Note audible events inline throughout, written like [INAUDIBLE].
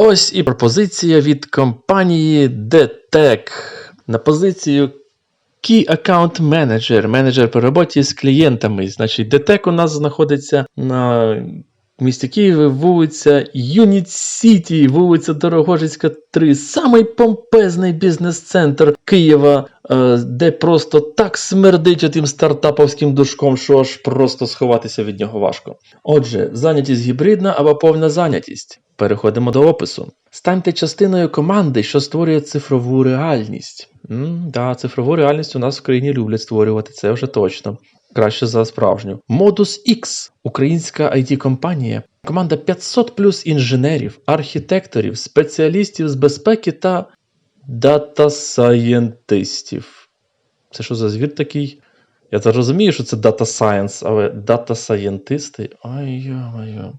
Ось і пропозиція від компанії DTEC на позицію Key Account Manager, менеджер по роботі з клієнтами. Значить, DTEC у нас знаходиться на місті Києві, вулиця Юніт Сіті, вулиця Дорогожицька, 3. Самий помпезний бізнес-центр Києва, е, де просто так смердить отим стартаповським душком, що аж просто сховатися від нього важко. Отже, зайнятість гібридна або повна зайнятість. Переходимо до опису. Станьте частиною команди, що створює цифрову реальність. М, да, цифрову реальність у нас в країні люблять створювати, це вже точно. Краще за справжню. Modus X – українська IT-компанія. Команда 500 плюс інженерів, архітекторів, спеціалістів з безпеки та дата-сайєнтистів. Це що за звір такий? Я то розумію, що це Data Science, але дата-сайєнтисти. Ай йо-моє.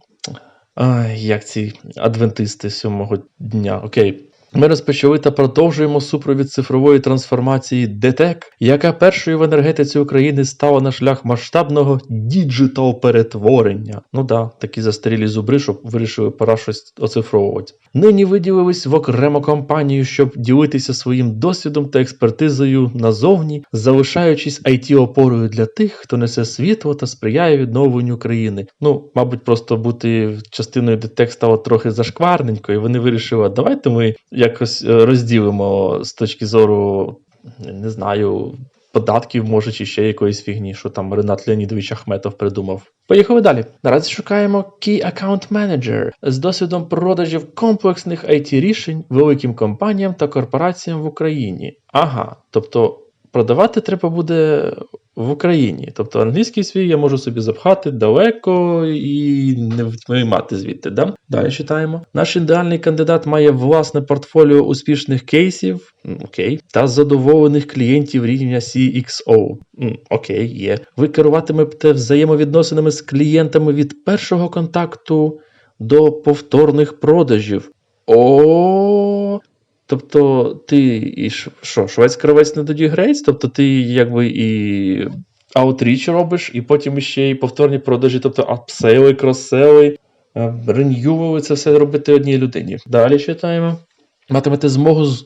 Ай, як ці адвентисти сьомого дня. Окей. Ми розпочали та продовжуємо супровід цифрової трансформації ДТЕК, яка першою в енергетиці України стала на шлях масштабного діджитал перетворення. Ну да, такі застарілі зубри, щоб вирішили пора щось оцифровувати. Нині виділились в окрему компанію, щоб ділитися своїм досвідом та експертизою назовні, залишаючись it опорою для тих, хто несе світло та сприяє відновленню країни. Ну, мабуть, просто бути частиною ДТЕК стало трохи зашкварненько, і вони вирішили, давайте ми якось е, розділимо з точки зору, не знаю, податків, може, чи ще якоїсь фігні, що там Ренат Леонідович Ахметов придумав. Поїхали далі. Наразі шукаємо Key Account Manager з досвідом продажів комплексних IT рішень великим компаніям та корпораціям в Україні. Ага, тобто продавати треба буде в Україні. Тобто англійський свій я можу собі запхати далеко і не виймати звідти. Да? Далі читаємо. Наш ідеальний кандидат має власне портфоліо успішних кейсів, окей, та задоволених клієнтів рівня CXO. Окей, є. Ви керуватимете взаємовідносинами з клієнтами від першого контакту до повторних продажів. О, Тобто, ти і що, швець кравець не тоді? Тобто ти якби і аутріч робиш, і потім ще і повторні продажі, тобто апсейли, кроссели, е, ренювали, це все робити одній людині. Далі читаємо. Матимете змогу з-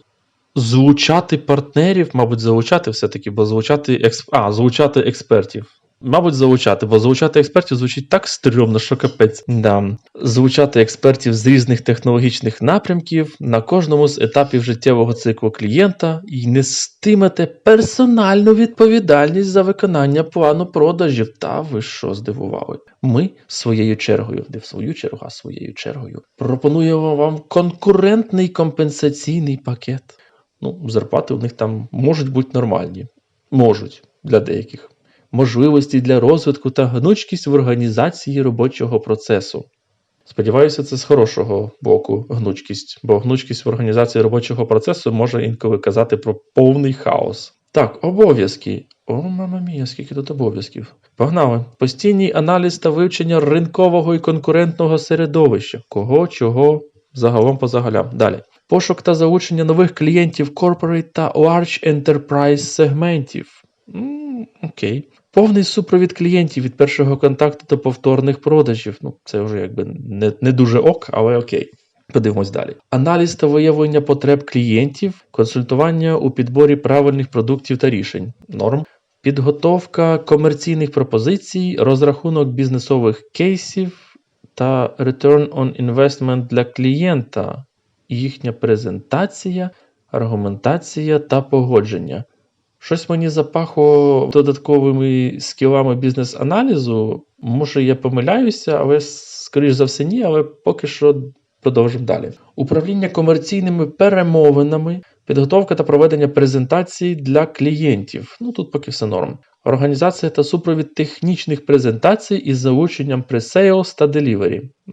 залучати партнерів, мабуть, залучати все-таки, бо залучати експ... а, залучати експертів. Мабуть, залучати, бо залучати експертів звучить так стрьомно, що капець. Да. Залучати експертів з різних технологічних напрямків на кожному з етапів життєвого циклу клієнта і нестимете персональну відповідальність за виконання плану продажів. Та ви що здивували? Ми своєю чергою, не в свою чергу, а своєю чергою, пропонуємо вам конкурентний компенсаційний пакет. Ну, зарплати у них там можуть бути нормальні. Можуть для деяких можливості для розвитку та гнучкість в організації робочого процесу. Сподіваюся, це з хорошого боку гнучкість, бо гнучкість в організації робочого процесу може інколи казати про повний хаос. Так, обов'язки. О, мама мія, скільки тут обов'язків. Погнали. Постійний аналіз та вивчення ринкового і конкурентного середовища. Кого, чого, загалом по загалям. Далі. Пошук та залучення нових клієнтів Corporate та Large Enterprise сегментів. Окей. Повний супровід клієнтів від першого контакту до повторних продажів. Ну, це вже якби не, не дуже ок, але окей. Подивимось далі. Аналіз та виявлення потреб клієнтів, консультування у підборі правильних продуктів та рішень. Норм. Підготовка комерційних пропозицій, розрахунок бізнесових кейсів та return on investment для клієнта, їхня презентація, аргументація та погодження. Щось мені запахло додатковими скілами бізнес-аналізу. Може, я помиляюся, але скоріш за все ні, але поки що продовжимо далі. Управління комерційними перемовинами, підготовка та проведення презентацій для клієнтів. Ну тут поки все норм. Організація та супровід технічних презентацій із залученням pre-sales та.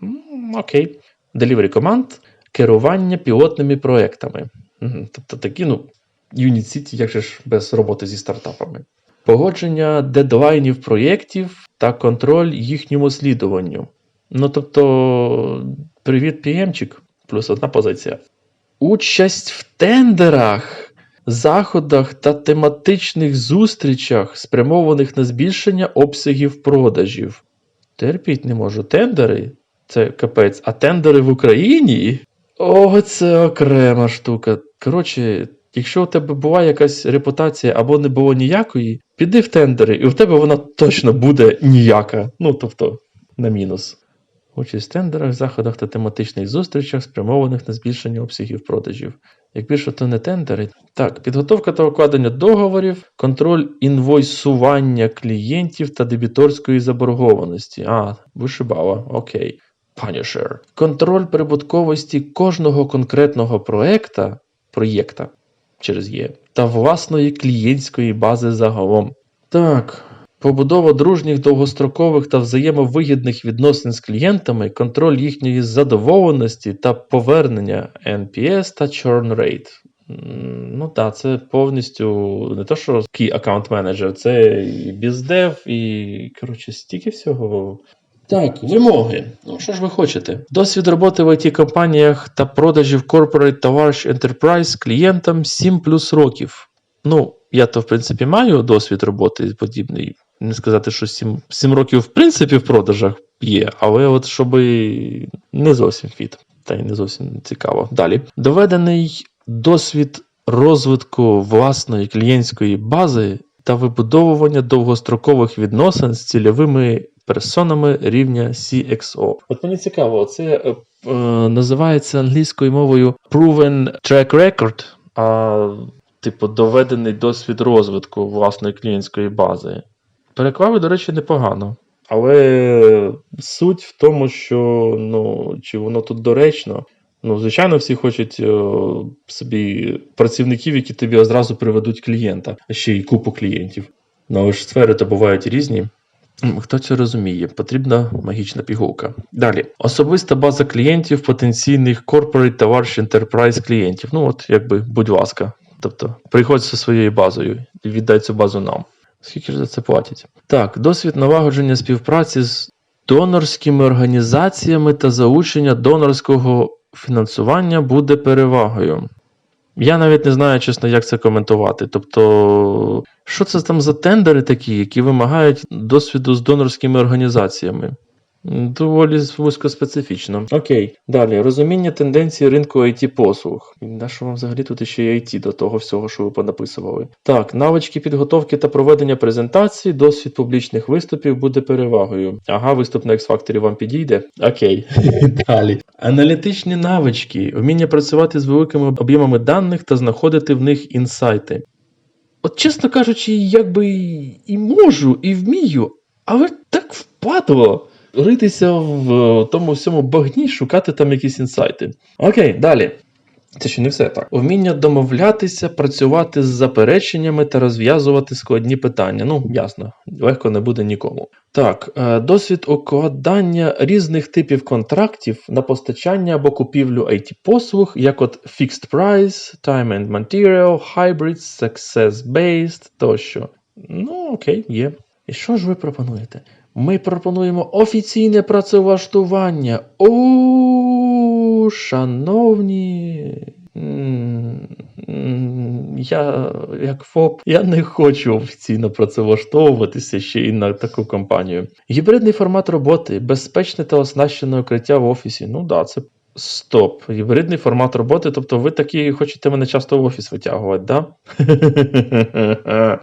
М, Окей. Delivery команд, керування пілотними проектами. Тобто такі, ну, Unit як же ж без роботи зі стартапами. Погодження дедлайнів проєктів та контроль їхньому слідуванню. Ну тобто, привіт, піємчик, плюс одна позиція. Участь в тендерах, заходах та тематичних зустрічах, спрямованих на збільшення обсягів продажів. Терпіть не можу. Тендери це капець, а тендери в Україні. О, це окрема штука. Коротше, якщо у тебе була якась репутація або не було ніякої, піди в тендери, і у тебе вона точно буде ніяка. Ну, тобто, на мінус. Участь в тендерах, заходах та тематичних зустрічах, спрямованих на збільшення обсягів продажів. Як більше, то не тендери. Так, підготовка та укладення договорів, контроль інвойсування клієнтів та дебіторської заборгованості. А, вишибала, окей. Punisher. Контроль прибутковості кожного конкретного проекта, проєкта через Є, та власної клієнтської бази загалом. Так, побудова дружніх, довгострокових та взаємовигідних відносин з клієнтами, контроль їхньої задоволеності та повернення NPS та churn rate. Ну так, це повністю не то, що Account Manager, це і BizDev, і коротше, стільки всього. Так, вимоги. Ну, що ж ви хочете? Досвід роботи в it компаніях та продажів Corporate та Enterprise клієнтам 7 плюс років. Ну, я то, в принципі, маю досвід роботи подібний. Не сказати, що 7, 7 років, в принципі, в продажах є, але от щоб не зовсім фіт. Та й не зовсім цікаво. Далі. Доведений досвід розвитку власної клієнтської бази та вибудовування довгострокових відносин з цільовими персонами рівня CXO. От мені цікаво, це е, е, називається англійською мовою Proven Track Record, а типу доведений досвід розвитку власної клієнтської бази. Переклали, до речі, непогано. Але суть в тому, що ну, чи воно тут доречно. Ну, звичайно, всі хочуть е, собі працівників, які тобі одразу приведуть клієнта, а ще й купу клієнтів. Ну, але ж сфери то бувають різні. Хто це розуміє? Потрібна магічна пігулка. Далі. Особиста база клієнтів, потенційних corporate large enterprise клієнтів. Ну, от, якби, будь ласка. Тобто, приходь зі своєю базою і віддай цю базу нам. Скільки ж за це платять? Так, досвід налагодження співпраці з донорськими організаціями та залучення донорського фінансування буде перевагою. Я навіть не знаю, чесно, як це коментувати. Тобто, що це там за тендери такі, які вимагають досвіду з донорськими організаціями? Доволі вузькоспецифічно. Окей, далі. Розуміння тенденції ринку it послуг. На що вам взагалі тут ще й IT до того всього, що ви понаписували? Так, навички підготовки та проведення презентацій, досвід публічних виступів буде перевагою. Ага, виступ на X-Factor вам підійде? Окей. [LAUGHS] Далі. Аналітичні навички, вміння працювати з великими об'ємами даних та знаходити в них інсайти. От, чесно кажучи, якби і можу, і вмію, але так впадло ритися в е, тому всьому багні, шукати там якісь інсайти. Окей, далі. Це ще не все так. Вміння домовлятися, працювати з запереченнями та розв'язувати складні питання. Ну, ясно, легко не буде нікому. Так, е, досвід укладання різних типів контрактів на постачання або купівлю IT-послуг, як от Fixed Price, Time and Material, Hybrid, Success-Based тощо. Ну, окей, є. І що ж ви пропонуєте? Ми пропонуємо офіційне працевлаштування. О, шановні. Я, як ФОП, я не хочу офіційно працевлаштовуватися ще й на таку компанію. Гібридний формат роботи, безпечне та оснащене укриття в офісі. Ну да, це стоп. Гібридний формат роботи, тобто ви такі хочете мене часто в офіс витягувати, да? [LAUGHS]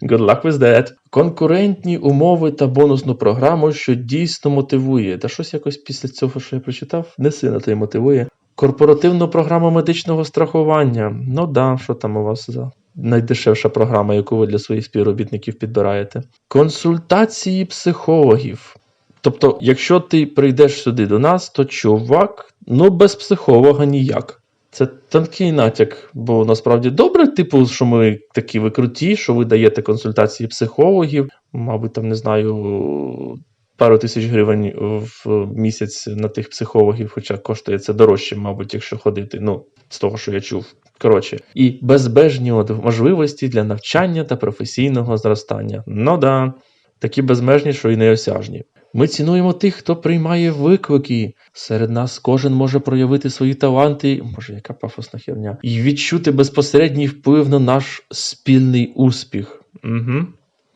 Good luck with that. Конкурентні умови та бонусну програму, що дійсно мотивує. Та щось якось після цього, що я прочитав, не сильно то й мотивує. Корпоративну програму медичного страхування. Ну да, що там у вас за найдешевша програма, яку ви для своїх співробітників підбираєте. Консультації психологів. Тобто, якщо ти прийдеш сюди до нас, то чувак, ну без психолога ніяк. Це тонкий натяк, бо насправді добре, типу, що ми такі ви круті, що ви даєте консультації психологів, мабуть, там не знаю, пару тисяч гривень в місяць на тих психологів, хоча коштує це дорожче, мабуть, якщо ходити. Ну, з того, що я чув. Коротше, і безбежні от можливості для навчання та професійного зростання. Ну да, такі безмежні, що й неосяжні. Ми цінуємо тих, хто приймає виклики. Серед нас кожен може проявити свої таланти, може, яка пафосна херня, і відчути безпосередній вплив на наш спільний успіх. Угу.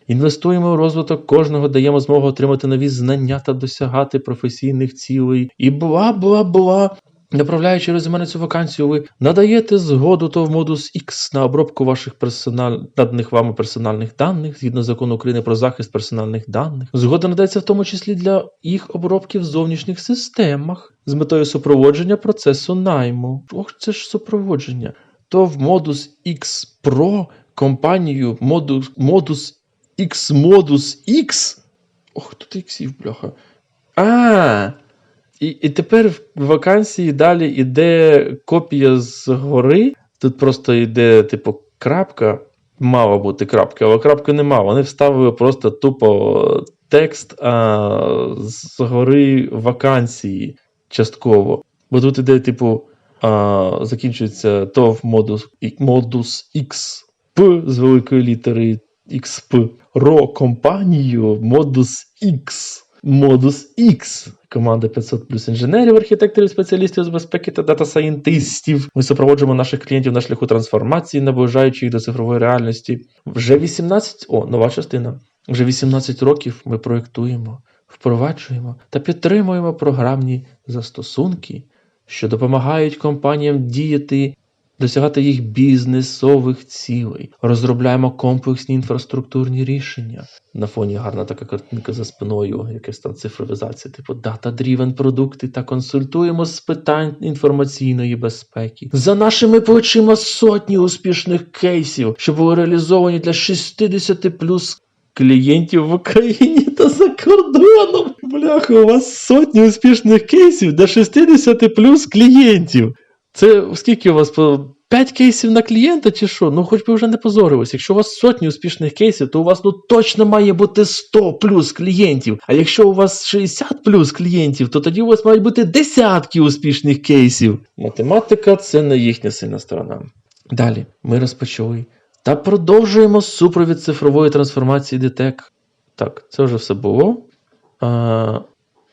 Інвестуємо в розвиток кожного, даємо змогу отримати нові знання та досягати професійних цілей. І бла бла бла. Направляючи резюме на цю вакансію, ви надаєте згоду то в модус X на обробку ваших персональ... наданих вами персональних даних згідно закону України про захист персональних даних. Згода надається в тому числі для їх обробки в зовнішніх системах з метою супроводження процесу найму. Ох, це ж супроводження. То в модус X Pro компанію модус, модус X модус X. Ох, тут іксів, бляха. А, і, і тепер в вакансії далі йде копія з гори. Тут просто йде, типу, крапка. Мала бути крапка, але крапки нема. Вони вставили просто тупо текст а, з гори вакансії частково. Бо тут іде, типу, а, закінчується то в модус, модус XP з великої літери XP. ро компанію модус X. Модус X. Команда 500 плюс інженерів, архітекторів, спеціалістів з безпеки та дата-сайентистів. Ми супроводжуємо наших клієнтів на шляху трансформації, наближаючи їх до цифрової реальності. Вже 18, о, нова частина. Вже 18 років ми проєктуємо, впроваджуємо та підтримуємо програмні застосунки, що допомагають компаніям діяти досягати їх бізнесових цілей. Розробляємо комплексні інфраструктурні рішення. На фоні гарна така картинка за спиною, якась там цифровізація, типу data-driven продукти та консультуємо з питань інформаційної безпеки. За нашими плечима сотні успішних кейсів, що були реалізовані для 60 плюс клієнтів в Україні та за кордоном. Бляха, у вас сотні успішних кейсів для 60 плюс клієнтів. Це скільки у вас по 5 кейсів на клієнта чи що? Ну хоч би вже не позорилось. Якщо у вас сотні успішних кейсів, то у вас ну точно має бути 100 плюс клієнтів. А якщо у вас 60 плюс клієнтів, то тоді у вас мають бути десятки успішних кейсів. Математика це не їхня сильна сторона. Далі ми розпочали та продовжуємо супровід цифрової трансформації ДТЕК. Так, це вже все було. А,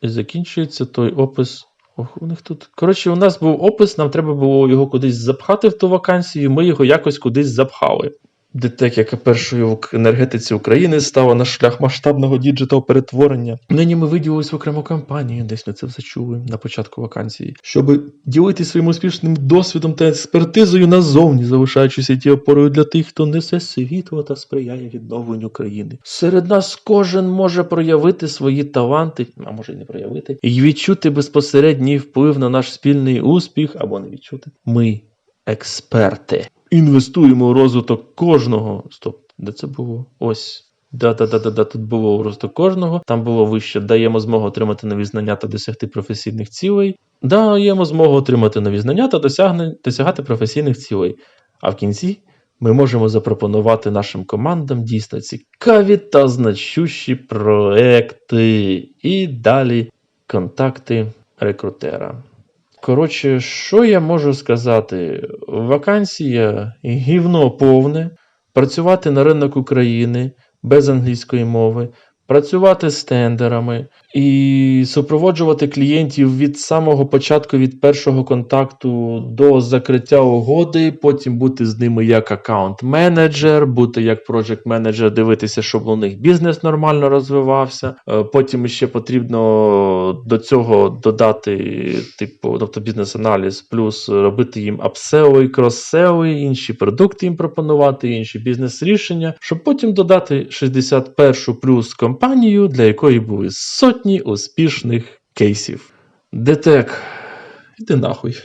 і закінчується той опис. Ох, у них тут. Коротше, у нас був опис, нам треба було його кудись запхати в ту вакансію, ми його якось кудись запхали. ДТЕК, яка першою в енергетиці України стала на шлях масштабного діджитал перетворення. Нині ми виділились в окрему кампанію, десь ми це все чули на початку вакансії, щоб ділитися своїм успішним досвідом та експертизою назовні, залишаючись ті опорою для тих, хто несе світло та сприяє відновленню країни. Серед нас кожен може проявити свої таланти, а може й не проявити, і відчути безпосередній вплив на наш спільний успіх або не відчути. Ми експерти. Інвестуємо у розвиток кожного. Стоп, де це було? Ось. Да-да-да-да, тут було у розвиток кожного. Там було вище. Даємо змогу отримати нові знання та досягти професійних цілей. Даємо змогу отримати нові знання та досягати професійних цілей. А в кінці ми можемо запропонувати нашим командам дійсно цікаві та значущі проекти. І далі контакти рекрутера. Коротше, що я можу сказати? Вакансія гівно повне, працювати на ринок України без англійської мови, працювати з тендерами і супроводжувати клієнтів від самого початку, від першого контакту до закриття угоди, потім бути з ними як аккаунт-менеджер, бути як проджект-менеджер, дивитися, щоб у них бізнес нормально розвивався. Е, Потім ще потрібно до цього додати, типу, тобто бізнес-аналіз, плюс робити їм апсео і кроссео, і інші продукти їм пропонувати, інші бізнес-рішення, щоб потім додати 61 плюс компанію, для якої були сотні успішних кейсів. ДТЕК, іди нахуй.